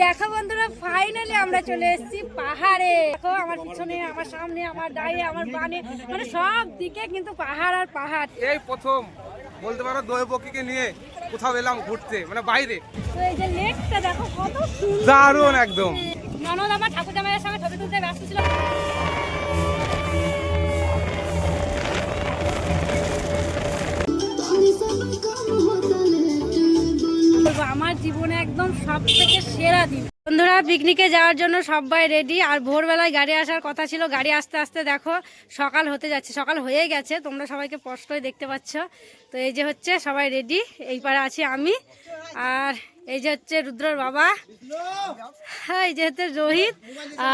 দেখো বন্ধুরা ফাইনালি আমরা চলে এসেছি পাহাড়ে। দেখো আমার পিছনে আমার সামনে আমার ডায়ে আমার বানে মানে সব দিকে কিন্তু পাহাড় আর পাহাড়। এই প্রথম বলতে পারো দই পক্ষীকে নিয়ে কোথাও এলাম ঘুরতে মানে বাইরে। তো এই যে লেকটা দেখো কত সুন্দর। দারুণ একদম। ননদ আমার ঠাকুর জামাইয়ের সঙ্গে ছবি তুলতে ব্যস্ত ছিল। বলব, আমার জীবনে একদম সব থেকে সেরা দিন। বন্ধুরা পিকনিকে যাওয়ার জন্য সবাই রেডি আর ভোরবেলায় গাড়ি আসার কথা ছিল। গাড়ি আসতে আসতে দেখো সকাল হতে যাচ্ছে। সকাল হয়ে গেছে। তোমরা সবাইকে স্পষ্টই দেখতে পাচ্ছ। তো এই যে হচ্ছে সবাই রেডি এই পারে আছি আমি। আর এই যে হচ্ছে রুদ্রর বাবা। হ্যাঁ এই যে হচ্ছে রোহিত।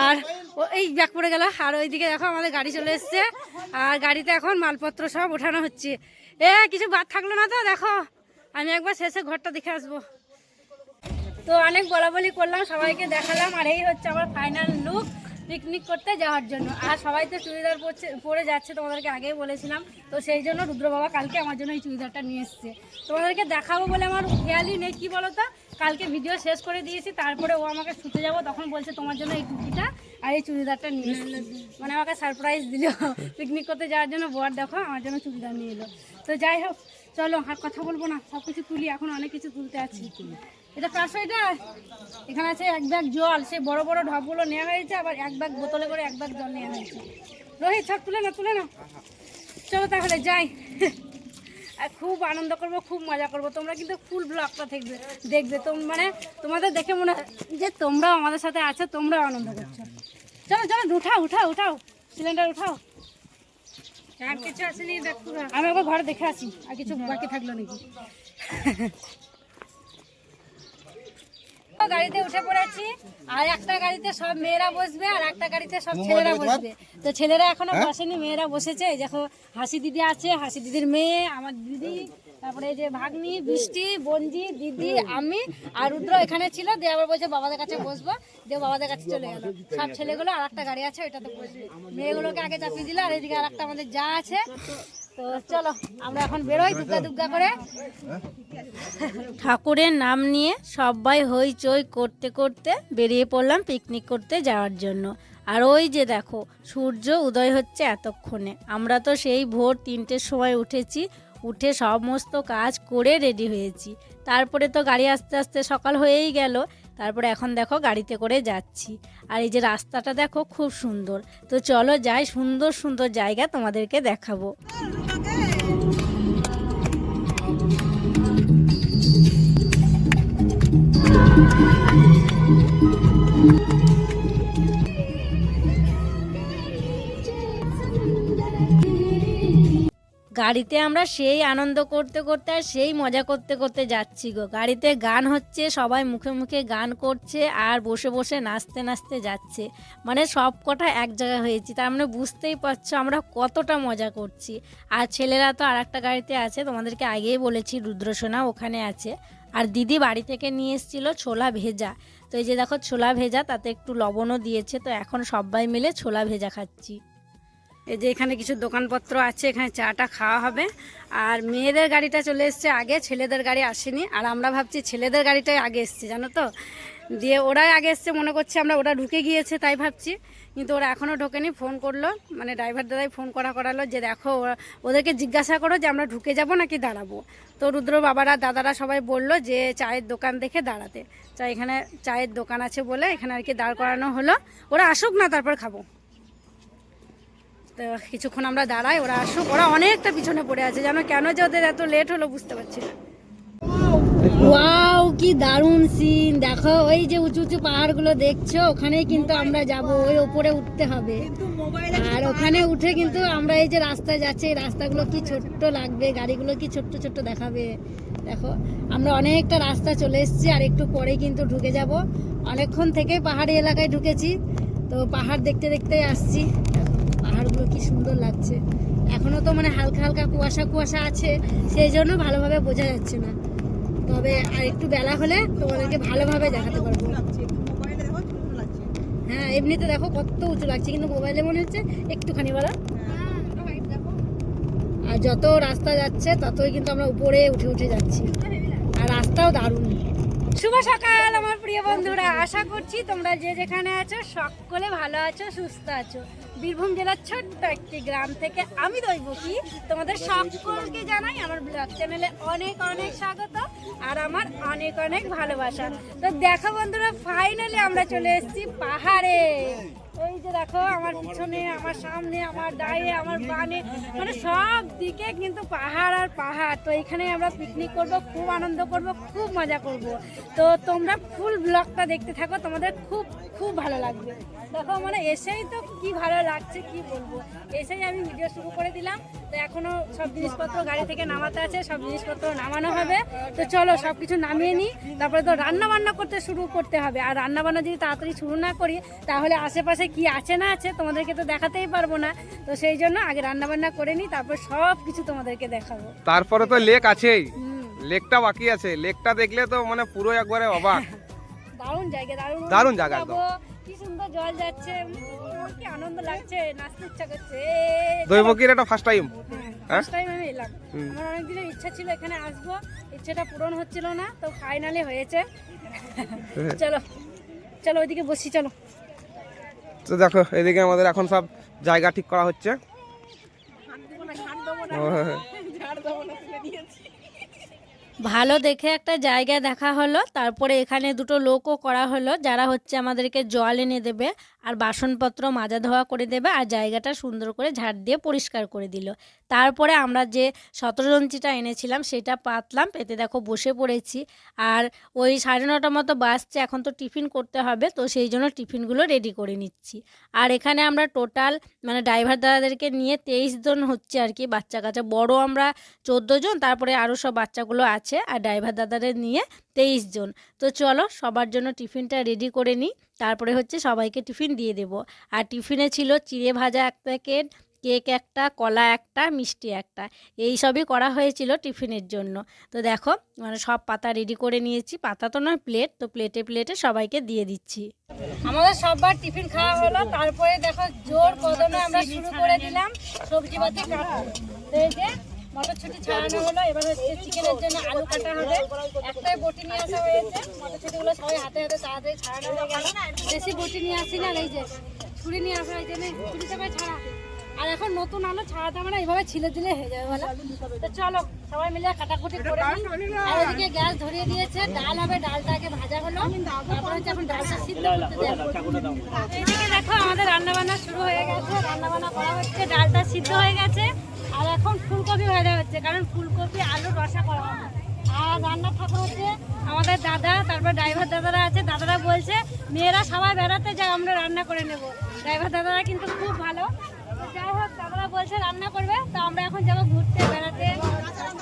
আর ও এই ব্যাগ পড়ে গেল। আর ওইদিকে দেখো আমাদের গাড়ি চলে এসছে। আর গাড়িতে এখন মালপত্র সব ওঠানো হচ্ছে। এ কিছু বাদ থাকল না তো? দেখো। আমি একবার শেষে ঘরটা দেখে আসব। তো অনেক বলা বলি করলাম, সবাইকে দেখালাম, আর এই হচ্ছে আমার ফাইনাল লুক পিকনিক করতে যাওয়ার জন্য। আর সবাই তো চুড়িদার পরছে, পরে যাচ্ছে, তোমাদেরকে আগেই বলেছিলাম। তো সেই জন্য রুদ্র বাবা কালকে আমার জন্য এই চুড়িদারটা নিয়ে এসছে। তোমাদেরকে দেখাবো বলে আমার খেয়ালই নেই, কী বলো তো কালকে ভিডিও শেষ করে দিয়েছি, তারপরে ও আমাকে শুতে যাব, তখন বলছে তোমার জন্য এই টুপিটা আর এই চুড়িদারটা নিয়ে মানে আমাকে সারপ্রাইজ দিল। পিকনিক করতে যাওয়ার জন্য বর দেখো, আমার জন্য চুড়িদার নিয়ে এলো। তো যাই হোক চলো, আর কথা বলব না সব কিছু তুলি, এখন অনেক কিছু তুলতে আছি। এটা কার এটা? এখানে আছে এক ব্যাগ জল সে বড় বড় ঢপগুলো নেওয়া হয়েছে, আবার এক ব্যাগ বোতলে করে এক ব্যাগ জল নেওয়া হয়েছে। রোহিত, সব তুলে না তুলে না চলো তাহলে, যাই। আর খুব আনন্দ করব, খুব মজা করব। তোমরা কিন্তু ফুল ব্লগটা দেখবে দেখবে। তোম মানে তোমাদের দেখে মনে হয় যে তোমরাও আমাদের সাথে আছো, তোমরাও আনন্দ করছ। চলো চলো, উঠাও উঠাও উঠাও। সিলিন্ডার উঠাও। আর কিছু আসেনি আমি একবার ঘরে দেখে আসি আর কিছু বাকি থাকল নাকি? গাড়িতে উঠে পড়েছি আর একটা গাড়িতে সব মেয়েরা বসবে আর একটা গাড়িতে সব ছেলেরা বসবে। তো ছেলেরা এখনও বসেনি মেয়েরা বসেছে দেখো হাসি দিদি আছে হাসি দিদির মেয়ে আমার দিদি তারপরে যে ভাগ্নি, বৃষ্টি বঞ্জি দিদি, আমি আর রুদ্র এখানে ছিল। দিয়ে আবার বলছে, বাবাদের কাছে বসবো। দিয়ে বাবাদের কাছে চলে সব ছেলেগুলো আর একটা গাড়ি আছে, ওইটাতে বসবে। মেয়েগুলোকে আগে চাপিয়ে আর এদিকে আর একটা আমাদের যা আছে। ঠাকুরের নাম নিয়ে সবাই হইচই করতে করতে বেরিয়ে পড়লাম পিকনিক করতে যাওয়ার জন্য। আর ওই যে দেখো, সূর্য উদয় হচ্ছে এতক্ষণে। আমরা তো সেই ভোর তিনটের সময় উঠেছি। উঠে সমস্ত কাজ করে রেডি হয়েছি। তারপরে তো গাড়ি আস্তে আস্তে সকাল হয়েই গেল। তারপরে এখন দেখো গাড়িতে করে যাচ্ছি। আর এই যে রাস্তাটা দেখো খুব সুন্দর। তো চলো যাই, সুন্দর সুন্দর জায়গা তোমাদেরকে দেখাবো। গাড়িতে আমরা সেই আনন্দ করতে করতে আর সেই মজা করতে করতে যাচ্ছি গো। গাড়িতে গান হচ্ছে, সবাই মুখে মুখে গান করছে আর বসে বসে নাচতে নাচতে যাচ্ছে। মানে সব কটা এক জায়গায় হয়েছি, তার মানে বুঝতেই পারছ আমরা কতটা মজা করছি। আর ছেলেরা তো আর একটা গাড়িতে আছে, তোমাদেরকে আগেই বলেছি রুদ্রসোনা ওখানে আছে। আর দিদি বাড়ি থেকে নিয়ে এসেছিল ছোলা ভেজা। তো এই যে দেখো ছোলা ভেজা, তাতে একটু লবণও দিয়েছে, তো এখন সবাই মিলে ছোলা ভেজা খাচ্ছি। এই যে এখানে কিছু দোকানপত্র আছে, এখানে চাটা খাওয়া হবে। আর মেয়েদের গাড়িটা চলে এসছে আগে, ছেলেদের গাড়ি আসেনি। আর আমরা ভাবছি ছেলেদের গাড়িটাই আগে এসছে, জানো তো? দিয়ে ওরাই আগে এসছে, মনে করছে আমরা, ওরা ঢুকে গিয়েছে, তাই ভাবছি। কিন্তু ওরা এখনও ঢোকেনি, ফোন করল। মানে ড্রাইভার দাদাই ফোন করা করালো যে, দেখো ওদেরকে জিজ্ঞাসা করো যে, আমরা ঢুকে যাব নাকি দাঁড়াবো? তো রুদ্র বাবারা, দাদারা সবাই বলল যে, চায়ের দোকান দেখে দাঁড়াতে। চা এখানে চায়ের দোকান আছে বলে এখানে আর কি দাঁড় করানো হলো। ওরা আসুক না, তারপর খাব। তো কিছুক্ষণ আমরা দাঁড়াই, ওরা আসুক। ওরা অনেকটা পিছনে পড়ে আছে, জানো কেন যে ওদের এত লেট হলো বুঝতে পারছি না। ওয়াও, কি দারুণ সিন দেখো, ওই যে উঁচু উঁচু পাহাড়গুলো দেখছ, ওখানেই কিন্তু আমরা যাব, ওই ওপরে উঠতে হবে। আর ওখানে উঠে কিন্তু আমরা এই যে রাস্তায় যাচ্ছি, এই রাস্তাগুলো কি ছোট্ট লাগবে, গাড়িগুলো কি ছোট্ট ছোট্ট দেখাবে? দেখো, আমরা অনেকটা রাস্তা চলে এসেছি, আর একটু পরে কিন্তু ঢুকে যাব। অনেকক্ষণ থেকে পাহাড়ি এলাকায় ঢুকেছি, তো পাহাড় দেখতে দেখতে আসছি। পাহাড়গুলো কি সুন্দর লাগছে। এখনও তো মানে হালকা হালকা কুয়াশা কুয়াশা আছে, সেই জন্য ভালোভাবে বোঝা যাচ্ছে না। তবে আর একটু বেলা হলে তোমাদেরকে ভালোভাবে দেখাতে পারব। হ্যাঁ এমনিতে দেখো কত উঁচু লাগছে, কিন্তু মোবাইলে মনে হচ্ছে একটুখানি বলো। আর যত রাস্তা যাচ্ছে, ততই কিন্তু আমরা উপরে উঠে উঠে যাচ্ছি। আর রাস্তাও দারুণ। শুভ সকাল আমার প্রিয় বন্ধুরা। আশা করছি তোমরা যে যেখানে আছো সকলে ভালো আছো সুস্থ আছো। বীরভূম জেলার ছোট্ট একটি গ্রাম থেকে আমি দৈবকী। তোমাদের সকলকে জানাই আমার ব্লগ চ্যানেলে অনেক অনেক স্বাগত আর আমার অনেক অনেক ভালোবাসা। তো দেখো বন্ধুরা ফাইনালি আমরা চলে এসেছি পাহাড়ে। এই দেখো, আমার পিছনে, আমার সামনে, আমার ডায়ে আমার বানে মানে সব দিকে কিন্তু পাহাড় আর পাহাড়। তো এখানে আমরা পিকনিক করব, খুব আনন্দ করব, খুব মজা করব। তো তোমরা ফুল ব্লগটা দেখতে থাকো, তোমাদের খুব খুব ভালো লাগবে। দেখো মানে এসেই তো কি ভালো লাগছে, কি বলব? এসেই আমি ভিডিও শুরু করে দিলাম। তো এখনও সব জিনিসপত্র গাড়ি থেকে নামাতে আছে, সব জিনিসপত্র নামানো হবে। তো চলো সব কিছু নামিয়ে নিই। তারপরে তো রান্না বান্না করতে শুরু করতে হবে। আর রান্না বান্না যদি তাড়াতাড়ি শুরু না করি, তাহলে আশেপাশে কি আছে না আছে তোমাদেরকে তো দেখাতেই পারব না। তো সেই জন্য আগে রান্না বান্না করে নিই তারপর সব কিছু তোমাদেরকে দেখাবো। তারপরে তো লেক আছেই। লেকটা বাকি আছে। লেকটা দেখলে তো মানে পুরো একবারে অবাক। দারুণ জায়গা দারুণ। দারুণ জায়গা একদম। কি সুন্দর জল যাচ্ছে। কি আনন্দ লাগছে নাচতে ইচ্ছা করছে। দৈবকীর এটা ফার্স্ট টাইম হ্যাঁ? ফার্স্ট টাইম আমি এলাম। আমার অনেক দিনের ইচ্ছা ছিল এখানে আসব। ইচ্ছাটা পূরণ হচ্ছিল না তো ফাইনালি হয়েছে। চলো চলো ওইদিকে বসি চলো। তো দেখো, এদিকে আমাদের এখন সব জায়গা ঠিক করা হচ্ছে। ভালো দেখে একটা জায়গা দেখা হলো, তারপরে এখানে দুটো লোকও করা হলো, যারা হচ্ছে আমাদেরকে জল এনে দেবে। আর বাসনপত্র মাজা ধোয়া করে দেবে আর জায়গাটা সুন্দর করে ঝাড় দিয়ে পরিষ্কার করে দিল। তারপরে আমরা যে শতরঞ্চিটা এনেছিলাম সেটা পাতলাম পেতে দেখো বসে পড়েছি। আর ওই সাড়ে নটার মতো বাসছে এখন তো টিফিন করতে হবে, তো সেই জন্য টিফিনগুলো রেডি করে নিচ্ছি। আর এখানে আমরা টোটাল মানে ড্রাইভার দাদাদেরকে নিয়ে তেইশ জন হচ্ছে আর কি বাচ্চা কাচ্চা। বড় আমরা চোদ্দ জন তারপরে আরও সব বাচ্চাগুলো আছে, আর ড্রাইভার দাদাদের নিয়ে তেইশ জন। তো চলো সবার জন্য টিফিনটা রেডি করে নিই। তারপরে হচ্ছে সবাইকে টিফিন দিয়ে দেব। আর টিফিনে ছিল চিড়ে ভাজা এক প্যাকেট, কেক একটা, কলা একটা, মিষ্টি একটা। এই সবই করা হয়েছিল টিফিনের জন্য। তো দেখো মানে সব পাতা রেডি করে নিয়েছি। পাতা তো নয় প্লেট তো প্লেটে প্লেটে সবাইকে দিয়ে দিচ্ছি। আমাদের সববার টিফিন খাওয়া হলো। তারপরে দেখো জোর কদমে আমরা শুরু করে দিলাম সবজি পাতি যে মটরছুটি ছাড়ানো হলো। এবার হচ্ছে চিকেনের জন্য আলু কাটা হবে। একটাই বটি নিয়ে আসা হয়েছে। মটরছুটিগুলো সবাই হাতে হাতে তাড়াতাড়ি ছাড়ানো হয়ে গেল। বেশি বটি নিয়ে আসি না এই যে ছুরি নিয়ে আসা হয়েছে নে, ছুরিটা ভাই ছাড়া। আর এখন নতুন আলু ছাড়াতে আমরা এইভাবে ছিলে দিলে হয়ে যাবে বলো। তো চলো সবাই মিলে কাটাকুটি করে আর ওদিকে গ্যাস ধরিয়ে দিয়েছে। ডাল হবে ডালটাকে ভাজা হলো। তারপর হচ্ছে এখন ডালটা সিদ্ধ করতে দেবো। দেখো আমাদের রান্নাবান্না শুরু হয়ে গেছে। রান্নাবান্না করা হচ্ছে ডালটা সিদ্ধ হয়ে গেছে। আর এখন ফুলকপি ভাজা হচ্ছে, কারণ ফুলকপি আলু রসা করা হবে। আর রান্নার ঠাকুর হচ্ছে আমাদের দাদা, তারপর ড্রাইভার দাদারা আছে। দাদারা বলছে, মেয়েরা সবাই বেড়াতে যায় আমরা রান্না করে নেব। ড্রাইভার দাদারা কিন্তু খুব ভালো। যাই হোক, দাদারা বলছে, রান্না করবে? তো আমরা এখন যাব ঘুরতে, বেড়াতে।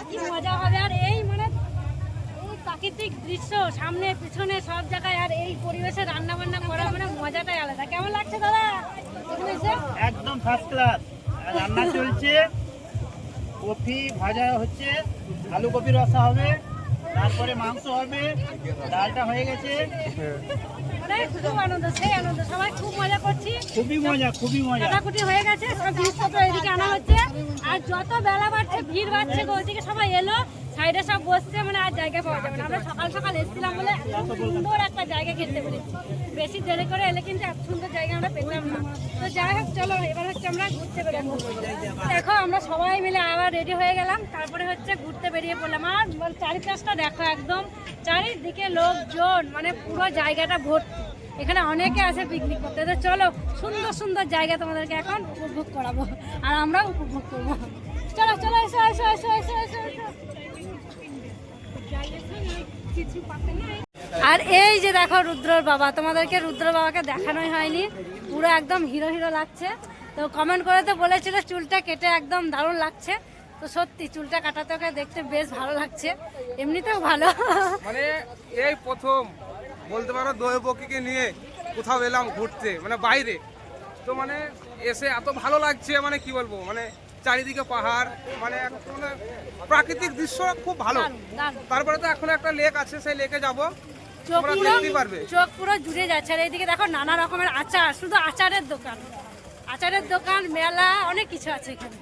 কি মজা হবে। আর এই মানে এই প্রাকৃতিক দৃশ্য, সামনে, পিছনে, সব জায়গায় আর এই পরিবেশে রান্না বান্না করা মানে মজাটাই আলাদা। কেমন লাগছে দাদা? একদম ফার্স্ট ক্লাস রান্না চলছে। কফি ভাজা হচ্ছে আলু কপি রসা হবে তারপরে মাংস হবে ডালটা হয়ে গেছে। মানে খুব আনন্দ সেই আনন্দ সবাই খুব মজা করছি। খুবই মজা খুবই মজা। কাটাকুটি হয়ে গেছে সব জিনিসপত্র এদিকে আনা হচ্ছে। আর যত বেলা বাড়ছে ভিড় বাড়ছে ওইদিকে সবাই এলো। সাইডে সব বসছে মানে আর জায়গা পাওয়া যাবে না। আমরা সকাল সকাল এসেছিলাম বলে এত সুন্দর একটা জায়গা খেতে পেরেছি। বেশি দেরি করে এলে কিন্তু এত সুন্দর জায়গা আমরা পেতাম না। তো যাই হোক, চলো, এবার হচ্ছে আমরা ঘুরতে বেরোবো দেখো, আমরা সবাই মিলে আবার রেডি হয়ে গেলাম। তারপরে হচ্ছে ঘুরতে বেরিয়ে পড়লাম। আর মানে চারিপাশটা দেখো একদম, চারিদিকে লোকজন মানে পুরো জায়গাটা ভর্তি। এখানে অনেকে আছে পিকনিক করতে। তো চলো, সুন্দর সুন্দর জায়গা তোমাদেরকে এখন উপভোগ করাবো। আর আমরাও উপভোগ করব। চলো চলো, এসো এসো এসো এসো এসো এসো। আর এই যে দেখো রুদ্রর বাবা, তোমাদেরকে রুদ্র বাবাকে দেখানোই হয়নি। পুরো একদম হিরো হিরো লাগছে। তো কমেন্ট করে তো বলেছিল চুলটা কেটে একদম দারুণ লাগছে। তো সত্যি, চুলটা কাটাতে ওকে দেখতে বেশ ভালো লাগছে। এমনিতেও ভালো। মানে এই প্রথম, বলতে পারো দৈবকীকে নিয়ে কোথাও এলাম ঘুরতে মানে বাইরে। তো মানে এসে এত ভালো লাগছে মানে কি বলব? মানে চারিদিকে পাহাড় মানে প্রাকৃতিক দৃশ্য খুব ভালো। তারপরে তো এখন একটা লেক আছে সেই লেকে যাব। চোখ পুরো জুড়ে যাচ্ছে আর এইদিকে দেখো নানা রকমের আচার শুধু আচারের দোকান। আচারের দোকান মেলা অনেক কিছু আছে এখানে।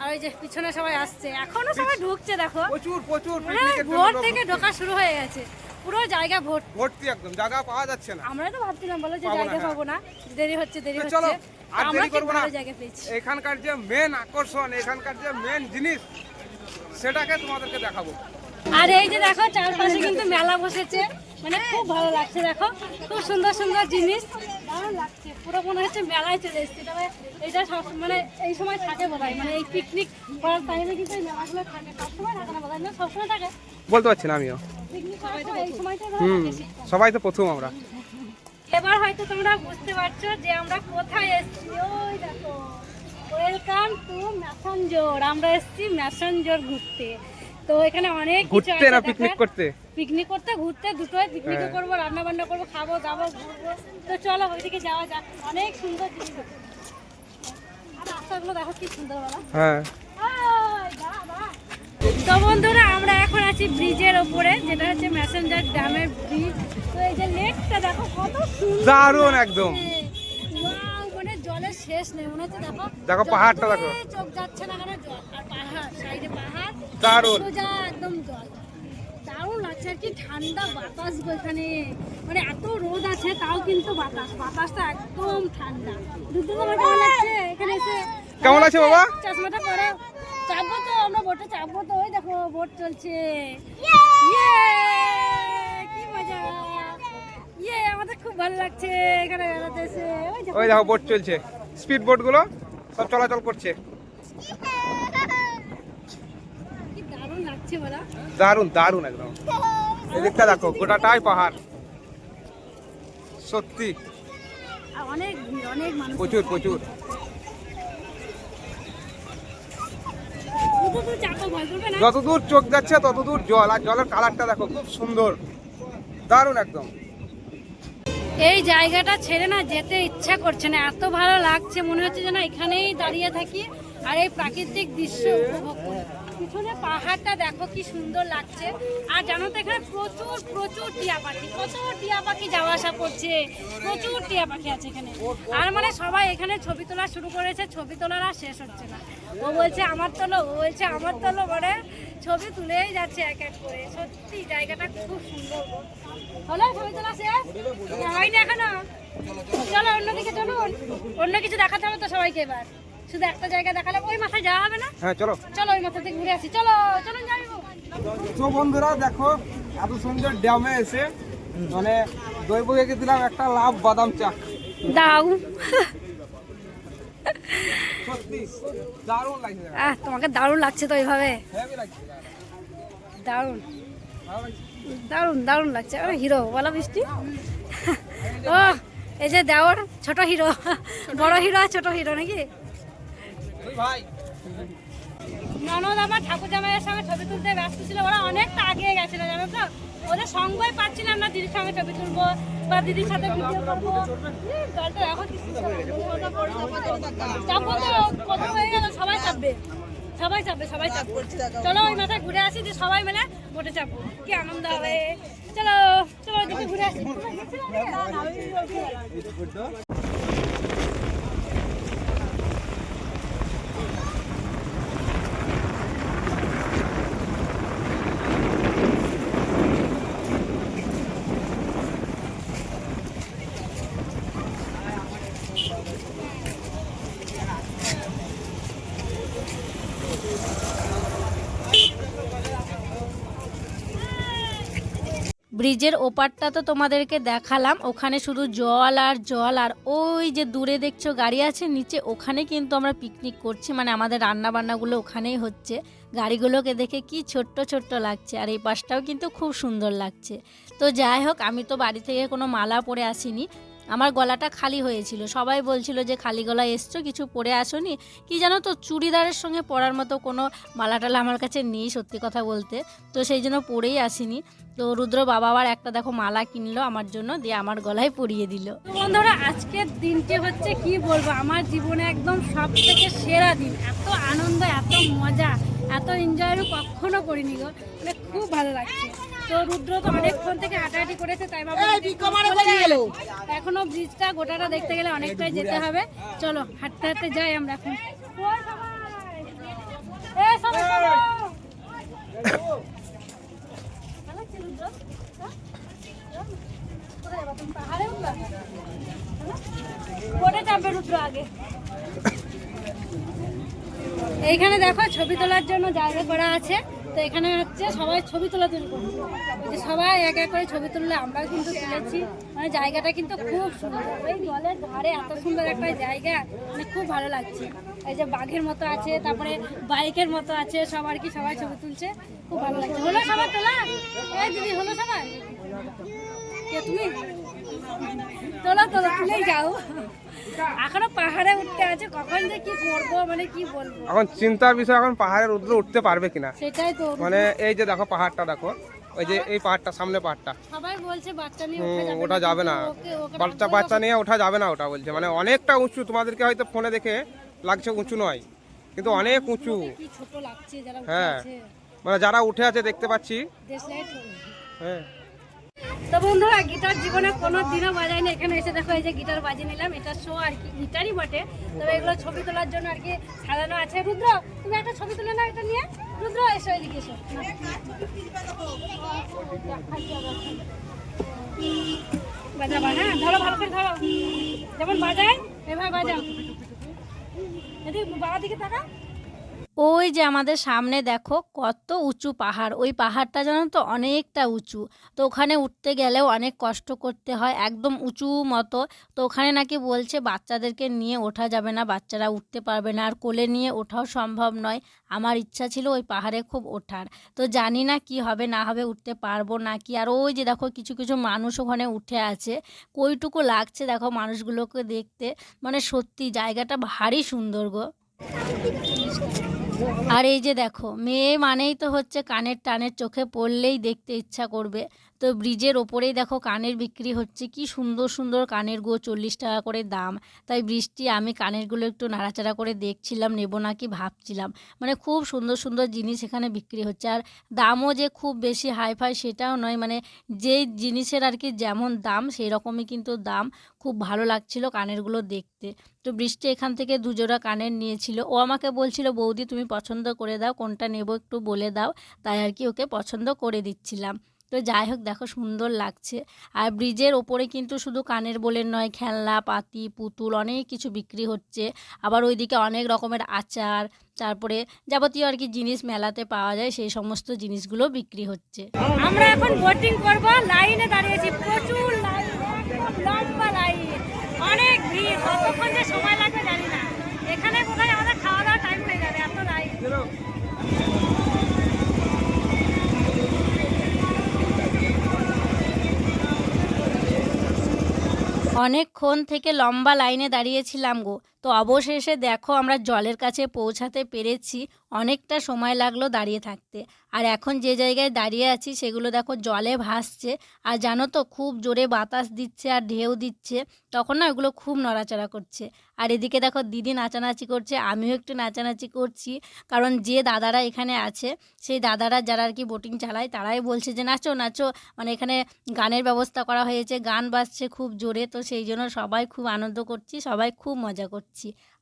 আর ওই যে পিছনে সবাই আসছে এখনও সবাই ঢুকছে দেখো। প্রচুর প্রচুর মানে ভোর থেকে ঢোকা শুরু হয়ে গেছে। পুরো জায়গা ভর্তি। ভর্তি একদম জায়গা পাওয়া যাচ্ছে না। আমরা তো ভাবছিলাম বলো যে জায়গা হ্যাঁ। পাবো না দেরি হচ্ছে দেরি হচ্ছে। চলো, আর দেরি করব না। এখানকার যে মেন আকর্ষণ এখানকার যে মেন জিনিস সেটাকে তোমাদেরকে দেখাবো। আর এই যে দেখো চারপাশে কিন্তু মেলা বসেছে। মানে খুব ভালো লাগছে দেখো। খুব সুন্দর সুন্দর জিনিস। দারুণ লাগছে। পুরো মনে হচ্ছে মেলায় চলে এসেছি। তবে এটা সব মানে এই সময় থাকে বোধ মানে এই পিকনিক করার টাইমে কিন্তু এই মেলাগুলো থাকে। সবসময় থাকে না বোধ না সবসময় থাকে। বলতে পারছি না আমিও। হুম সবাই তো প্রথম আমরা। এবার হয়তো তোমরা বুঝতে পারছ যে আমরা কোথায় এসেছি। ওই দেখো। ওয়েলকাম টু ম্যাসেঞ্জোর আমরা এসেছি ম্যাসেঞ্জোর ঘুরতে। তো এখানে অনেক ঘুরতে না পিকনিক করতে পিকনিক করতে ঘুরতে দুটোই পিকনিকও হ্যাঁ। করব রান্না বান্না করব খাব দাবো ঘুরবো তো চলো ওইদিকে যাওয়া যাক অনেক সুন্দর জিনিস আছে। আর রাস্তাগুলো দেখো কি সুন্দর হ্যাঁ। তো বন্ধুরা আমরা এখন আছি ব্রিজের ওপরে যেটা হচ্ছে ম্যাসেঞ্জার ড্যামের ব্রিজ তো এই যে লেকটা দেখো কত সুন্দর দারুণ একদম। জলের শেষ নেই মনে হচ্ছে দেখো দেখো পাহাড়টা দেখো। চোখ যাচ্ছে না কেন জল আর পাহাড় সাইডে পাহাড় দারুণ। সোজা একদম জল। দারুণ লাগছে আর কি ঠান্ডা বাতাস গো এখানে। মানে এত রোদ আছে তাও কিন্তু বাতাস বাতাসটা একদম ঠান্ডা। দুটো তোমার কেমন লাগছে এখানে এসে? কেমন লাগছে বাবা? চশমাটা পরে। চাপবো তো আমরা বোটে চাপবো তো ওই দেখো বোট চলছে। ইয়ে কি মজা। ইয়ে আমাদের খুব ভালো লাগছে এখানে বেড়াতে এসে। ওই দেখো বোট চলছে। স্পিড বোটগুলো সব চলাচল করছে। দারুণ দারুণ একদম। এদিকটা দেখো গোটাটাই পাহাড়। সত্যি। অনেক অনেক মানুষ। প্রচুর প্রচুর। যতদূর চোখ যাচ্ছে ততদূর জল। আর জলের কালারটা দেখো খুব সুন্দর। দারুণ একদম। এই জায়গাটা ছেড়ে না যেতে ইচ্ছা করছে না। এত ভালো লাগছে, মনে হচ্ছে যেন এখানেই দাঁড়িয়ে থাকি আর এই প্রাকৃতিক দৃশ্য উপভোগ করি। পিছনে পাহাড়টা দেখো কি সুন্দর লাগছে। আর জানো তো এখানে প্রচুর প্রচুর টিয়া পাখি, কত টিয়া পাখি যাওয়া আসা করছে। প্রচুর টিয়া পাখি আছে এখানে। আর মানে সবাই এখানে ছবি তোলা শুরু করেছে, ছবি তোলার আর শেষ হচ্ছে না। ও বলছে, আমার তোলো, ও বলছে, আমার তোলো মানে ছবি তুলেই যাচ্ছে এক এক করে। সত্যি জায়গাটা খুব সুন্দর হলো ছবি তোলা শেষ। হয়নি এখনও। চলো অন্যদিকে চলুন। অন্য কিছু দেখাতে হবে তো সবাইকে এবার। শুধু একটা জায়গা দেখালে ওই মাথায় যাওয়া হবে না? হ্যাঁ চলো। চলো ওই মাথা থেকে ঘুরে আসি। চলো চলুন যাব তো বন্ধুরা দেখো এত সুন্দর ড্যামে এসে মানে দৈবকে দিলাম একটা লাভ বাদাম চা। দাও। আহ তোমাকে দারুণ লাগছে তো এইভাবে? দারুণ। লাগছে। দারুণ দারুণ লাগছে। আরে হিরো বলা বৃষ্টি ও এই যে দেওর ছোট হিরো। বড় হিরো আর ছোট হিরো নাকি? ননদ আমার ঠাকুর জামাইয়ের সঙ্গে ছবি তুলতে ব্যস্ত ছিল। ওরা অনেকটা আগে গেছিল জানো তো? ওদের সঙ্গই পাচ্ছিলাম না দিদির সঙ্গে ছবি তুলবো বা দিদির সাথে ভিডিও করব। এই জলটা দেখো কি সুন্দর। চাপবো তো কত হয়ে গেল, সবাই চাপবে। সবাই চাপবে সবাই চাপবে। চলো ওই মাথায় ঘুরে আসি যে সবাই মিলে বোটে চাপবো। কি আনন্দ হবে। চলো চলো ঘুরে আসি। ব্রিজের ওপারটা তো তোমাদেরকে দেখালাম। ওখানে শুধু জল আর জল, আর ওই যে দূরে দেখছ গাড়ি আছে, নিচে ওখানে কিন্তু আমরা পিকনিক করছি। মানে আমাদের রান্না বান্নাগুলো ওখানেই হচ্ছে। গাড়িগুলোকে দেখে কি ছোট্ট ছোট্ট লাগছে, আর এই পাশটাও কিন্তু খুব সুন্দর লাগছে। তো যাই হোক, আমি তো বাড়ি থেকে কোনো মালা পরে আসিনি। আমার গলাটা খালি হয়েছিল। সবাই বলছিল যে, খালি গলায় এসছো, কিছু পরে আসোনি। কি জানো তো, চুড়িদারের সঙ্গে পরার মতো কোনো মালা টালা আমার কাছে নেই সত্যি কথা বলতে। তো সেই জন্য পরেই আসিনি। তো রুদ্র বাবা আবার একটা দেখো মালা কিনলো আমার জন্য, দিয়ে আমার গলায় পরিয়ে দিল। বন্ধুরা, আজকের দিনটি হচ্ছে কি বলব? আমার জীবনে একদম সব থেকে সেরা দিন। এত আনন্দ, এত মজা, এত এনজয় আমি কখনো করিনি গো। মানে খুব ভালো লাগছে। তো রুদ্র তো অনেকক্ষণ থেকে হাঁটাহাঁটি করেছে তাই এখনও ব্রিজটা গোটাটা দেখতে গেলে অনেকটাই যেতে হবে। চলো হাঁটতে হাঁটতে যাই আমরা এখন। এইখানে দেখো ছবি তোলার জন্য জায়গা করা আছে। তো এখানে হচ্ছে সবাই ছবি তোলা তুলি করছে। ওই যে সবাই এক এক করে ছবি তুললে আমরাও কিন্তু তুলেছি। মানে জায়গাটা কিন্তু খুব সুন্দর। এই জলের ধারে এত সুন্দর একটা জায়গা মানে খুব ভালো লাগছে। এই যে বাঘের মতো আছে, তারপরে বাইকের মতো আছে, সবার কি সবাই ছবি তুলছে, খুব ভালো লাগছে। হলো সবার তোলা? এই দিদি, হলো সবাই তুমি? তোলা তোলা তুলেই যাও। এখনও পাহাড়ে উঠতে আছে কখন যে কি করব মানে কি বলব? এখন চিন্তার বিষয় এখন পাহাড়ের উঠলে উঠতে পারবে কিনা? সেটাই তো। মানে এই যে দেখো পাহাড়টা দেখো। ওই যে এই পাহাড়টা সামনে পাহাড়টা। সবাই বলছে বাচ্চা নিয়ে ওঠা যাবে না। বাচ্চা বাচ্চা নিয়ে ওঠা যাবে না ওটা বলছে। মানে অনেকটা উঁচু তোমাদেরকে হয়তো ফোনে দেখে লাগছে উঁচু নয় কিন্তু অনেক উঁচু। ছোট লাগছে যারা উঠে হ্যাঁ। আছে? মানে যারা উঠে আছে দেখতে পাচ্ছি। হ্যাঁ। তো বন্ধুরা, গিটার জীবনে কোনো দিনও বাজাই না। এখানে এসে দেখো, এই যে গিটার বাজিয়ে নিলাম। এটা শো আর কি, গিটারই বটে। তবে এগুলো ছবি তোলার জন্য আর কি সাজানো আছে। রুদ্র, তুমি একটা ছবি তুলে নাও এটা নিয়ে। রুদ্র, এসো এদিকে এসো। বাজাবা হ্যাঁ ধরো, ভালো করে ধরো। যেমন বাজায়, এভাবে বাজাও। এদিকে বাবা দিকে তাকা ওই যে আমাদের সামনে দেখো, কত উঁচু পাহাড়। ওই পাহাড়টা জানো তো অনেকটা উঁচু। তো ওখানে উঠতে গেলেও অনেক কষ্ট করতে হয়, একদম উঁচু মতো। তো ওখানে নাকি বলছে বাচ্চাদেরকে নিয়ে ওঠা যাবে না, বাচ্চারা উঠতে পারবে না। আর কোলে নিয়ে ওঠাও সম্ভব নয়। আমার ইচ্ছা ছিল ওই পাহাড়ে খুব ওঠার। তো জানি না কি হবে, না হবে উঠতে পারব না কি। আর ওই যে দেখো কিছু কিছু মানুষ ওখানে উঠে আছে। কইটুকু লাগছে দেখো মানুষগুলোকে দেখতে। মানে সত্যি জায়গাটা ভারী সুন্দর গো। আর এই যে দেখো, মেয়ে মানেই তো হচ্ছে কানের টানের চোখে পড়লেই দেখতে ইচ্ছা করবে। তো ব্রিজের ওপরেই দেখো কানের বিক্রি হচ্ছে। কি সুন্দর সুন্দর কানের গো, চল্লিশ টাকা করে দাম। তাই বৃষ্টি আমি কানেরগুলো একটু নাড়াচাড়া করে দেখছিলাম, নেব না কি ভাবছিলাম। মানে খুব সুন্দর সুন্দর জিনিস এখানে বিক্রি হচ্ছে। আর দামও যে খুব বেশি হাই ফাই সেটাও নয় মানে যেই জিনিসের আর কি যেমন দাম সেই রকমই কিন্তু দাম। খুব ভালো লাগছিল কানেরগুলো দেখতে। তো বৃষ্টি এখান থেকে দুজোড়া কানের নিয়েছিল। ও আমাকে বলছিল, বৌদি, তুমি পছন্দ করে দাও, কোনটা নেব একটু বলে দাও। তাই আর কি ওকে পছন্দ করে দিচ্ছিলাম। তো যাই হোক দেখো সুন্দর লাগছে। আর ব্রিজের ওপরে কিন্তু শুধু কানের বলে নয়, খেলনা, পাতি, পুতুল অনেক কিছু বিক্রি হচ্ছে। আবার ওইদিকে অনেক রকমের আচার, তারপরে যাবতীয় আর কি জিনিস মেলাতে পাওয়া যায়, সেই সমস্ত জিনিসগুলো বিক্রি হচ্ছে। আমরা এখন বোটিং করব লাইনে দাঁড়িয়েছি, প্রচুর লাইন লম্বা লাইন অনেক ভিড়, কতক্ষণ যে সময় লাগবে জানি না। এখানে আমাদের খাওয়া দাওয়া টাইম হয়ে যাবে, এত লাইন অনেকক্ষণ থেকে লম্বা লাইনে দাঁড়িয়েছিলাম গো। তো অবশেষে দেখো আমরা জলের কাছে পৌঁছাতে পেরেছি। অনেকটা সময় লাগল দাঁড়িয়ে থাকতে। আর এখন যে জায়গায় দাঁড়িয়ে আছি সেগুলো দেখো জলে ভাসছে। আর জানো তো খুব জোরে বাতাস দিচ্ছে আর ঢেউ দিচ্ছে। তখন না ওগুলো খুব নড়াচড়া করছে। আর এদিকে দেখো দিদি নাচানাচি করছে, আমিও একটু নাচানাচি করছি। কারণ যে দাদারা এখানে আছে, সেই দাদারা যারা আর কি বোটিং চালায়, তারাই বলছে যে, নাচো নাচো। মানে এখানে গানের ব্যবস্থা করা হয়েছে, গান বাজছে খুব জোরে। তো সেই জন্য সবাই খুব আনন্দ করছি, সবাই খুব মজা করছি।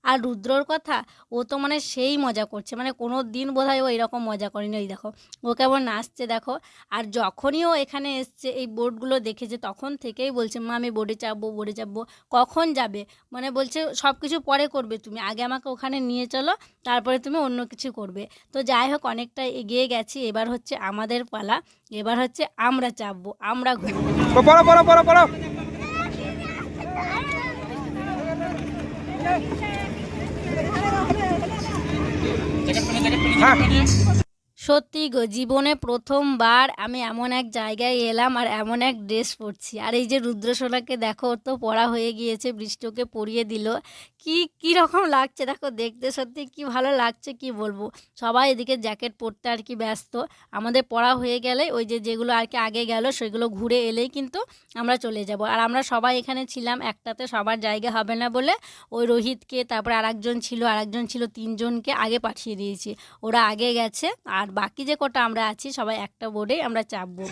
আর রুদ্রর কথা ও তো মানে সেই মজা করছে। মানে কোনো দিন বোধ হয় ও এরকম মজা করেনি। ওই দেখো ও কেমন নাচছে দেখো। আর যখনই ও এখানে এসছে এই বোর্ডগুলো দেখেছে তখন থেকেই বলছে মা আমি বোর্ডে চাপবো বোর্ডে চাপবো। কখন যাবে? মানে বলছে সব কিছু পরে করবে তুমি। আগে আমাকে ওখানে নিয়ে চলো তারপরে তুমি অন্য কিছু করবে। তো যাই হোক অনেকটা এগিয়ে গেছি। এবার হচ্ছে আমাদের পালা। এবার হচ্ছে আমরা চাপবো আমরা ঘুরবো। তো পড়ো পড়ো পড়ো পড়ো হ্যাঁ সত্যি গো, জীবনে প্রথমবার আমি এমন এক জায়গায় এলাম আর এমন এক ড্রেস পরছি। আর এই যে রুদ্রসোনাকে দেখো তো পড়া হয়ে গিয়েছে, বৃষ্টিকে পরিয়ে দিল। কি কি রকম লাগছে দেখো, দেখতে সত্যি কি ভালো লাগছে কি বলব। সবাই এদিকে জ্যাকেট পরতে আর কি ব্যস্ত। আমাদের পড়া হয়ে গেলে ওই যে যেগুলো আর কি আগে গেল, সেগুলো ঘুরে এলেই কিন্তু আমরা চলে যাব। আর আমরা সবাই এখানে ছিলাম, একটাতে সবার জায়গা হবে না বলে ওই রোহিতকে, তারপরে আরেকজন ছিল আরেকজন ছিল তিনজনকে আগে পাঠিয়ে দিয়েছি। ওরা আগে গেছে, আর বাকি যে কটা আমরা আছি সবাই একটা বোর্ডে আমরা চাপবো।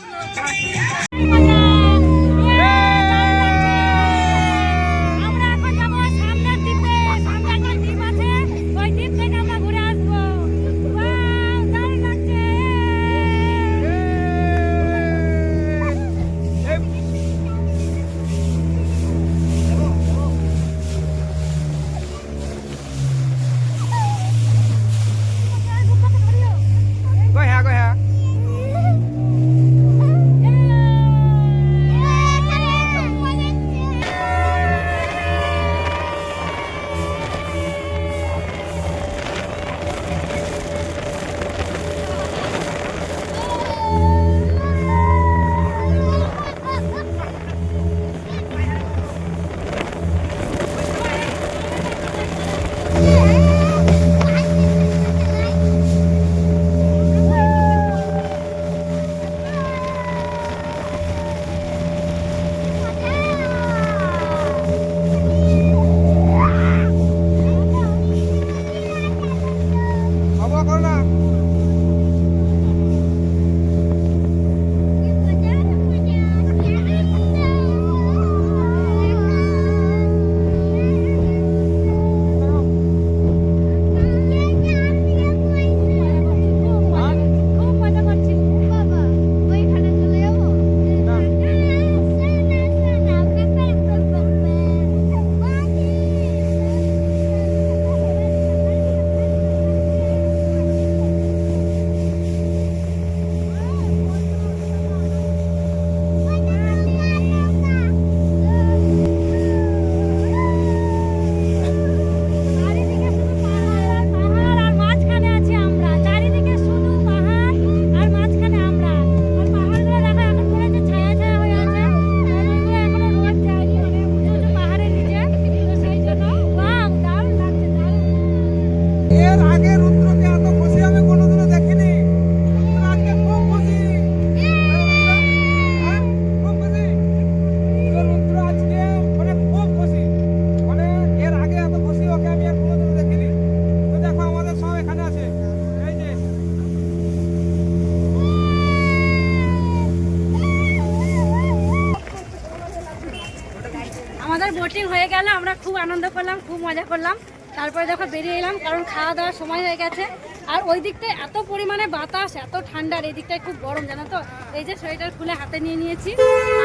মজা করলাম। তারপরে দেখো বেরিয়ে এলাম, কারণ খাওয়া দাওয়ার সময় হয়ে গেছে। আর ওই দিকটায় এত পরিমাণে বাতাস, এত ঠান্ডা আর এই দিকটায় খুব গরম, জানো তো? এই যে সোয়েটার খুলে হাতে নিয়ে নিয়েছি।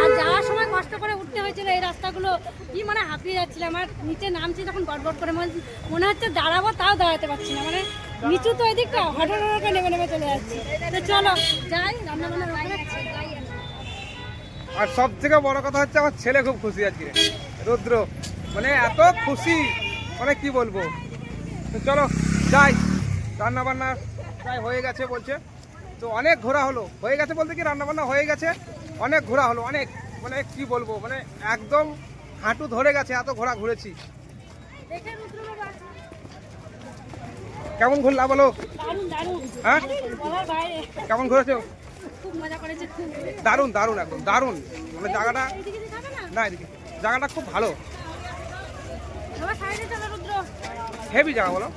আর যাওয়ার সময় কষ্ট করে উঠতে হয়েছিল এই রাস্তাগুলো। কি মানে হাঁপিয়ে যাচ্ছিলাম। আর নিচে নামছি তখন গড়বড় করে। মনে- হচ্ছে দাঁড়াবো, তাও দাঁড়াতে পারছি না। মানে নিচু তো ওই দিকটা হঠাৎ করে নেমে নেমে চলে যাচ্ছি। তো চলো, যাই রান্না বান্না আর সব থেকে বড় কথা হচ্ছে, আমার ছেলে খুব খুশি আজকে। রুদ্র মানে এত খুশি। মানে কি বলব? তো চলো, যাই। রান্না বান্না প্রায় হয়ে গেছে বলছে। তো অনেক ঘোরা হলো। হয়ে গেছে বলতে কি রান্না বান্না হয়ে গেছে। অনেক ঘোরা হলো। অনেক মানে কি বলব? মানে একদম হাঁটু ধরে গেছে, এত ঘোরা ঘুরেছি। কেমন ঘুরলা বলো? হ্যাঁ? কেমন ঘুরেছো? দারুণ দারুণ, একদম দারুণ। মানে জায়গাটা না, এদিকে। জায়গাটা খুব ভালো বাবা সাইডে চলো রুদ্র হেভি জায়গা বলো।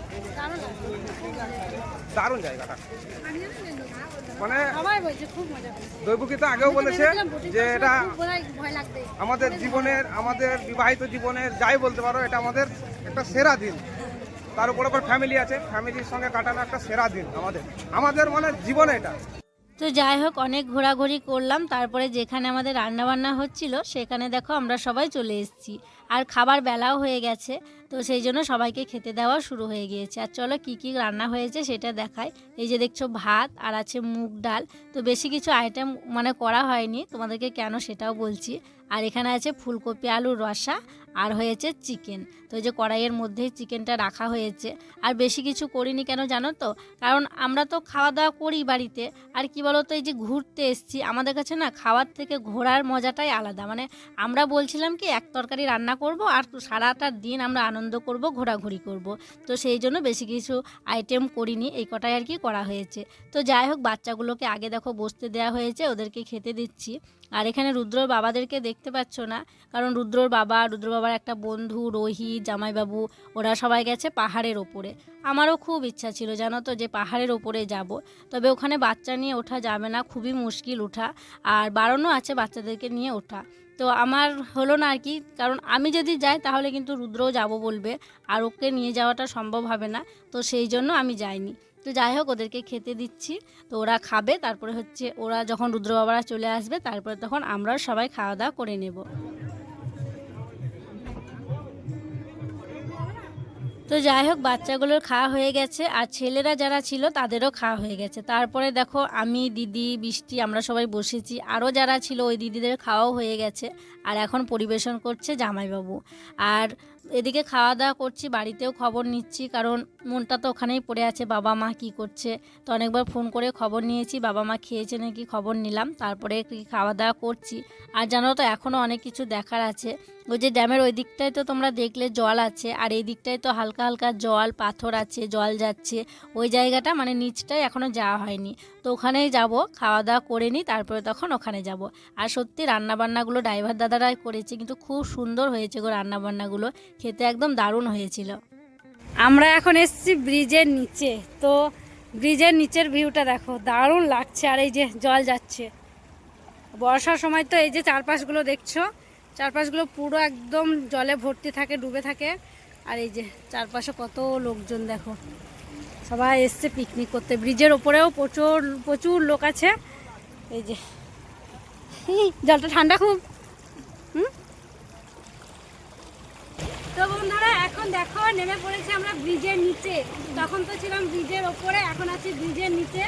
দারুণ জায়গাটা। মানে সবাই বলছে খুব মজা করছে। দৈবকী তো আগেও বলেছে যে এটা আমাদের জীবনের আমাদের বিবাহিত জীবনের যাই বলতে পারো এটা আমাদের একটা সেরা দিন। তার উপর আবার ফ্যামিলি আছে। ফ্যামিলির সঙ্গে কাটানো একটা সেরা দিন আমাদের। আমাদের মানে জীবনে এটা। তো যাই হোক, অনেক ঘোরাঘুরি করলাম। তারপরে যেখানে আমাদের রান্না বান্না হচ্ছিল, সেখানে দেখো আমরা সবাই চলে এসেছি। আর খাবার বেলাও হয়ে গেছে, তো সেই জন্য সবাইকে খেতে দেওয়া শুরু হয়ে গিয়েছে। আর চলো কি কি রান্না হয়েছে সেটা দেখায় এই যে দেখছ ভাত, আর আছে মুগ ডাল। তো বেশি কিছু আইটেম মানে করা হয়নি, তোমাদেরকে কেন সেটাও বলছি। আর এখানে আছে ফুলকপি আলুর রসা, আর হয়েছে চিকেন তো যে কড়াইয়ের মধ্যেই চিকেনটা রাখা হয়েছে। আর বেশি কিছু করিনি কেন জানো তো? কারণ আমরা তো খাওয়া দাওয়া করি বাড়িতে। আর কি বলতো, এই যে ঘুরতে এসছি, আমাদের কাছে না খাওয়ার থেকে ঘোরার মজাটাই আলাদা। মানে আমরা বলছিলাম কি, এক তরকারি রান্না করব আর সারাটা দিন আমরা আনন্দ করব, ঘোরাঘুরি করব। তো সেই জন্য বেশি কিছু আইটেম করিনি, এই কটাই আর কি করা হয়েছে। তো যাই হোক, বাচ্চাগুলোকে আগে দেখো বসতে দেওয়া হয়েছে, ওদেরকে খেতে দিচ্ছি। আর এখানে রুদ্রর বাবাদেরকে দেখতে পাচ্ছ না? কারণ রুদ্রর বাবা রুদ্র বাবার একটা বন্ধু, রোহিত জামাইবাবু, ওরা সবাই গেছে পাহাড়ের ওপরে। আমারও খুব ইচ্ছা ছিল জানো তো যে পাহাড়ের ওপরে যাব। তবে ওখানে বাচ্চা নিয়ে ওঠা যাবে না, খুবই মুশকিল ওঠা। আর বারণও আছে বাচ্চাদেরকে নিয়ে ওঠা। তো আমার হলো না আর কি, কারণ আমি যদি যাই তাহলে কিন্তু রুদ্রও যাব বলবে, আর ওকে নিয়ে যাওয়াটা সম্ভব হবে না। তো সেই জন্য আমি যাইনি। তো যাই হোক, ওদেরকে খেতে দিচ্ছি। তো ওরা খাবে, তারপরে হচ্ছে ওরা যখন রুদ্র বাবারা চলে আসবে, তারপরে তখন আমরাও সবাই খাওয়া দাওয়া করে নেব। তো যাই হোক, বাচ্চাগুলোর খাওয়া হয়ে গেছে আর ছেলেরা যারা ছিল তাদেরও খাওয়া হয়ে গেছে। তারপরে দেখো, আমি, দিদি, বৃষ্টি, আমরা সবাই বসেছি। আরও যারা ছিল ওই দিদিদের খাওয়াও হয়ে গেছে। আর এখন পরিবেশন করছে জামাইবাবু। আর এদিকে খাওয়া দাওয়া করছি, বাড়িতেও খবর নিচ্ছি, কারণ মনটা তো ওখানেই পড়ে আছে, বাবা মা কি করছে। তো অনেকবার ফোন করে খবর নিয়েছি, বাবা মা খেয়েছে নাকি খবর নিলাম, তারপরে কি খাওয়া দাওয়া করছি। আর জানো তো এখনও অনেক কিছু দেখার আছে। ওই যে ড্যামের ওই দিকটায় তো তোমরা দেখলে জল আছে, আর এই দিকটায় তো হালকা হালকা জল, পাথর আছে, জল যাচ্ছে। ওই জায়গাটা মানে নিচটায় এখনও যাওয়া হয়নি। তো ওখানেই যাব খাওয়া দাওয়া করে নিই, তারপরে তখন ওখানে যাব। আর সত্যি রান্নাবান্নাগুলো ড্রাইভার দাদারাই করেছে, কিন্তু খুব সুন্দর হয়েছে গো রান্নাবান্নাগুলো, খেতে একদম দারুণ হয়েছিল। আমরা এখন এসেছি ব্রিজের নিচে, তো ব্রিজের নিচের ভিউটা দেখো, দারুণ লাগছে আর এই যে জল যাচ্ছে। বর্ষার সময় তো এই যে চারপাশগুলো দেখছ, চারপাশগুলো পুরো একদম জলে ভর্তি থাকে, ডুবে থাকে। আর এই যে চারপাশে কত লোকজন দেখো। সবাই এসছে পিকনিক করতে। ব্রিজের ওপরেও প্রচুর প্রচুর লোক আছে। এই যে জলটা ঠান্ডা খুব। হুম? তো বন্ধুরা, এখন দেখো, নেমে পড়েছি আমরা ব্রিজের নিচে। তখন তো ছিলাম ব্রিজের ওপরে, এখন আছি ব্রিজের নিচে।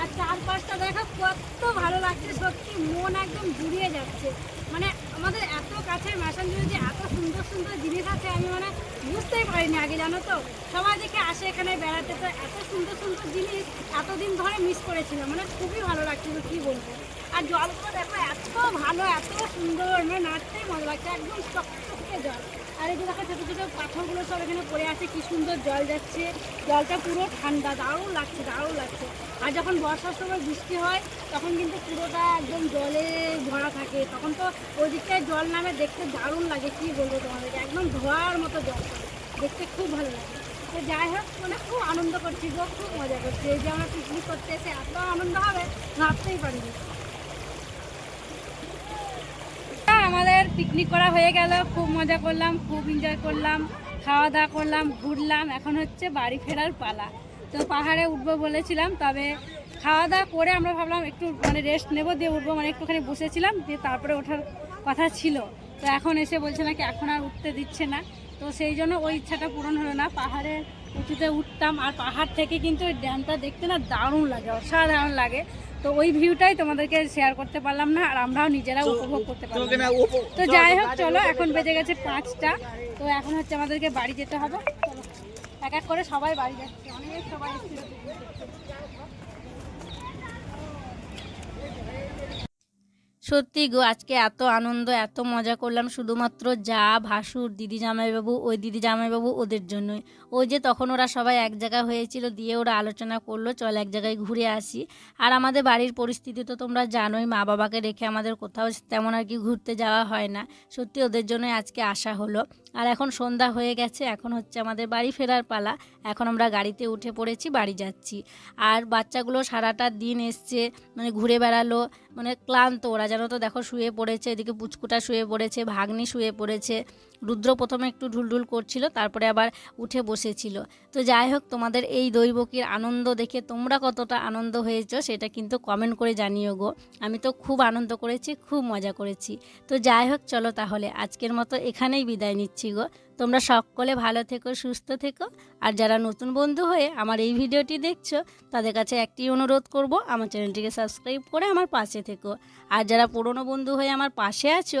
আর চারপাশটা দেখো, কত ভালো লাগছে, সত্যি মন একদম জুড়িয়ে যাচ্ছে। মানে আমাদের এত কাছে ম্যাসাঞ্জুরি যে এত সুন্দর সুন্দর জিনিস আছে, আমি মানে বুঝতেই পারিনি আগে, জানো তো? সবাই দেখে আসে এখানে বেড়াতে, তো এত সুন্দর সুন্দর জিনিস এতদিন ধরে মিস করেছিলাম। মানে খুবই ভালো লাগছিল, কি বলব? আর জলগুলো দেখো, এত ভালো, এত সুন্দর মানে নাচতেই ভালো লাগছে, একদম চকচকে জল। আর এই যে দেখো, ছোটো ছোটো পাথরগুলো সব এখানে পড়ে আছে, কি সুন্দর জল যাচ্ছে। জলটা পুরো ঠান্ডা, দারুণ লাগছে দারুণ লাগছে। আর যখন বর্ষার সময় বৃষ্টি হয়, তখন কিন্তু পুরোটা একদম জলে ভরা থাকে। তখন তো ওই দিকটায় জল নামে দেখতে দারুণ লাগে, কি বলব তোমাদেরকে? একদম ধোয়ার মতো জল দেখতে খুব ভালো লাগে। তো যাই হোক মানে খুব আনন্দ করছি গো, খুব মজা করছি। এই যে আমরা পিকনিক করতে এসে এত আনন্দ হবে, ভাবতেই পারিনি। আমাদের পিকনিক করা হয়ে গেল। খুব মজা করলাম, খুব এনজয় করলাম, খাওয়া দাওয়া করলাম, ঘুরলাম। এখন হচ্ছে বাড়ি ফেরার পালা। তো পাহাড়ে উঠবো বলেছিলাম, তবে খাওয়া দাওয়া করে আমরা ভাবলাম একটু মানে রেস্ট নেব, দিয়ে উঠবো। মানে একটুখানি বসেছিলাম, দিয়ে তারপরে ওঠার কথা ছিল। তো এখন এসে বলছে নাকি এখন আর উঠতে দিচ্ছে না। তো সেই জন্য ওই ইচ্ছাটা পূরণ হলো না। পাহাড়ে উঁচুতে উঠতাম, আর পাহাড় থেকে কিন্তু ওই ড্যামটা দেখতে না দারুণ লাগে, অসাধারণ লাগে। তো ওই ভিউটাই তোমাদেরকে শেয়ার করতে পারলাম না আর আমরাও নিজেরাও উপভোগ করতে পারলাম না। তো যাই হোক চলো এখন বেজে গেছে পাঁচটা। তো এখন হচ্ছে আমাদেরকে বাড়ি যেতে হবে। চলো এক এক করে সবাই বাড়ি যাচ্ছে অনেক সবাই সত্যি গো, আজকে এত আনন্দ, এত মজা করলাম শুধুমাত্র যা, ভাসুর, দিদি জামাইবাবু, ওই দিদি জামাইবাবু ওদের জন্যই। ওই যে তখন ওরা সবাই এক জায়গা হয়েছিল, দিয়ে ওরা আলোচনা করল, চল এক জায়গায় ঘুরে আসি। আর আমাদের বাড়ির পরিস্থিতি তো তোমরা জানোই, মা বাবাকে রেখে আমাদের কোথাও তেমন আর কি ঘুরতে যাওয়া হয় না। সত্যি ওদের জন্যই আজকে আসা হলো। আর এখন সন্ধ্যা হয়ে গেছে, এখন হচ্ছে আমাদের বাড়ি ফেরার পালা। এখন আমরা গাড়িতে উঠে পড়েছি, বাড়ি যাচ্ছি। আর বাচ্চাগুলো সারাটা দিন এসছে মানে ঘুরে বেড়ালো। মানে ক্লান্ত। ওরা যেন তো দেখো শুয়ে পড়েছে, এদিকে পুচকুটা শুয়ে পড়েছে, ভাগ্নি শুয়ে পড়েছে। রুদ্র প্রথমে একটু ঢুলঢুল করছিল, তারপরে আবার উঠে বসেছিল। তো যাই হোক, তোমাদের এই দৈবকীর আনন্দ দেখে তোমরা কতটা আনন্দ হয়েছো সেটা কিন্তু কমেন্ট করে জানিও গো। আমি তো খুব আনন্দ করেছি, খুব মজা করেছি। তো যাই হোক, চলো তাহলে আজকের মতো এখানেই বিদায় নিচ্ছি গো। তোমরা সকলে ভালো থেকো, সুস্থ থেকো। আর যারা নতুন বন্ধু হয়ে আমার এই ভিডিওটি দেখছ, তাদের কাছে একটি অনুরোধ করব, আমার চ্যানেলটিকে সাবস্ক্রাইব করে আমার পাশে থেকো। আর যারা পুরনো বন্ধু হয়ে আমার পাশে আছো